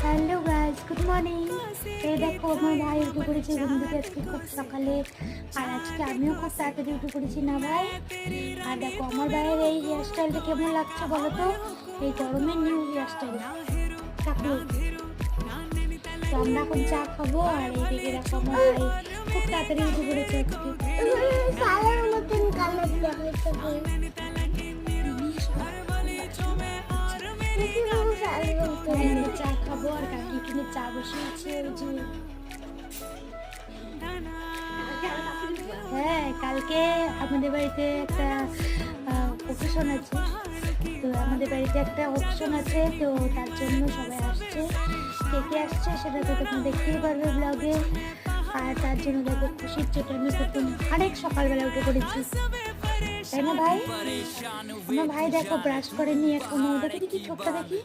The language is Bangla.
Hello guys good morning. এই দেখো আমার ভাই উঠে পড়েছে ঘুম থেকে আজকে খুব সকালে। আর আজকে আমিও খুব তাড়াতাড়ি উঠে পড়েছি না ভাই? আর দেখো আমার ভাইয়ের এই হেয়ার স্টাইলটা কেমন লাগছে বলো তো? এই গরমের নিউ হেয়ার স্টাইল থাকল তো আমরা এখন চা খাব আর এইদিকে দেখো আমার ভাই খুব তাড়াতাড়ি উঠে পড়েছে আজকে। কালার মতন আমরা চা খাব আর কাকি কিনে চা বসে আছে ওই যে হ্যাঁ কালকে আমাদের বাড়িতে একটা অকেশন আছে। তো আমাদের বাড়িতে একটা অকেশন আছে, তো তার জন্য সবাই আসছে। কে কে আসছে সেটা তো তোমরা দেখতেই পারবে ব্লগে আর তার জন্য দেখো খুশির চোটে, আমি প্রথম অনেক সকালবেলা উঠে পড়েছি। তাই না ভাই? আমার ভাই দেখো ব্রাশ করেনি এখনও। দেখি দেখি চোখটা দেখি।